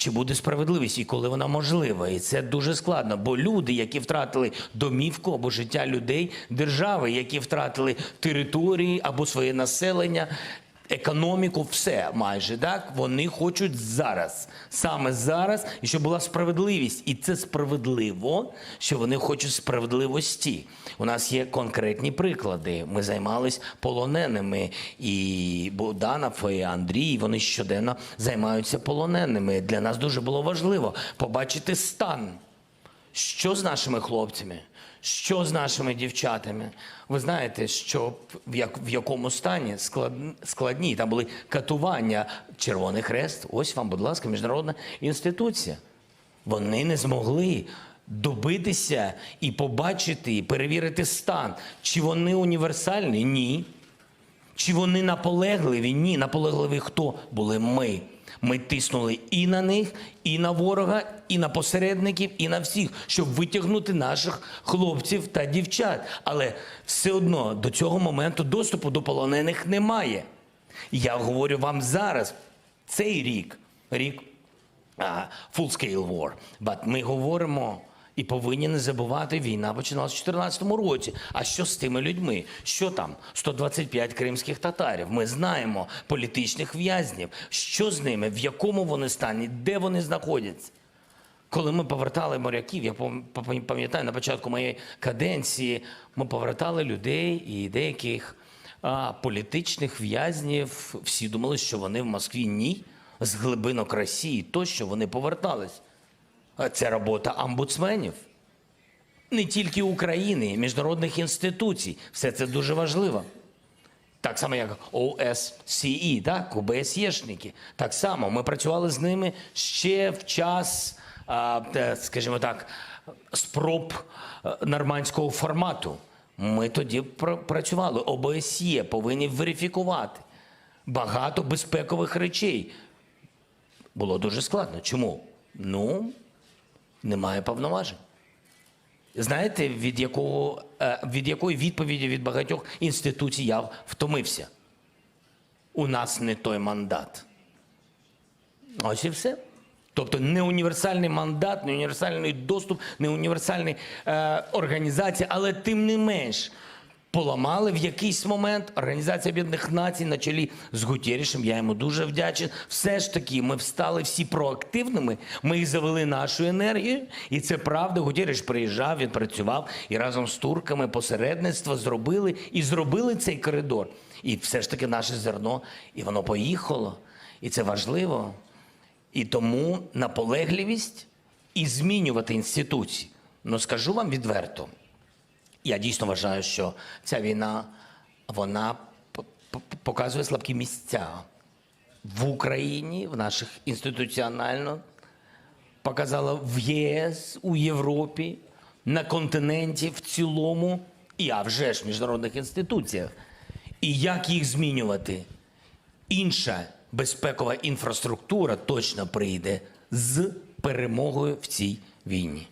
Чи буде справедливість і коли вона можлива? І це дуже складно, бо люди, які втратили домівку або життя людей, держави, які втратили території або своє населення, економіку, все майже так. Вони хочуть зараз, саме зараз, і щоб була справедливість. І це справедливо, що вони хочуть справедливості. У нас є конкретні приклади. Ми займались полоненими, і Богданов і Андрій. Вони щоденно займаються полоненими. Для нас дуже було важливо побачити стан. Що з нашими хлопцями? Що з нашими дівчатами? Ви знаєте, що в, як, в якому стані склад, складні. Там були катування, Червоний Хрест. Ось вам, будь ласка, міжнародна інституція. Вони не змогли добитися і побачити, і перевірити стан. Чи вони універсальні? Ні. Чи вони наполегливі? Ні, наполегливі хто? Були ми. Ми тиснули і на них, і на ворога, і на посередників, і на всіх, щоб витягнути наших хлопців та дівчат. Але все одно до цього моменту доступу до полонених немає. Я говорю вам зараз, цей рік, рік full-scale war. But ми говоримо і повинні не забувати, війна починалася в 2014 році. А що з тими людьми? Що там? 125 кримських татарів. Ми знаємо політичних в'язнів. Що з ними? В якому вони стані? Де вони знаходяться? Коли ми повертали моряків, я пам- пам- пам'ятаю на початку моєї каденції, ми повертали людей і деяких а, політичних в'язнів. Всі думали, що вони в Москві ні, з глибинок Росії тощо вони повертались. Це робота амбудсменів. Не тільки України, міжнародних інституцій. Все це дуже важливо. Так само, як ОССЕ, так, ОБСЄшники. Так само ми працювали з ними ще в час, скажімо так, спроб е, нормандського формату. Ми тоді працювали. ОБСЄ повинні верифікувати багато безпекових речей. Було дуже складно. Чому? Ну, немає повноважень. Знаєте, від, якого, е, від якої відповіді від багатьох інституцій я втомився? У нас не той мандат. Ось і все. Тобто не універсальний мандат, не універсальний доступ, не універсальна е, організація, але тим не менш поламали в якийсь момент Організація Об'єднаних Націй на чолі з Гутєрішем. Я йому дуже вдячний. Все ж таки, ми встали всі проактивними. Ми їх завели нашу енергію, і це правда. Гутєріш приїжджав, він працював і разом з турками посередництво зробили і зробили цей коридор. І все ж таки наше зерно, і воно поїхало. І це важливо. І тому наполегливість і змінювати інституції. Ну скажу вам відверто. Я дійсно вважаю, що ця війна вона показує слабкі місця в Україні, в наших інституціонально, показала в ЄС, у Європі, на континенті в цілому, і а вже ж міжнародних інституціях. І як їх змінювати? Інша безпекова інфраструктура точно прийде з перемогою в цій війні.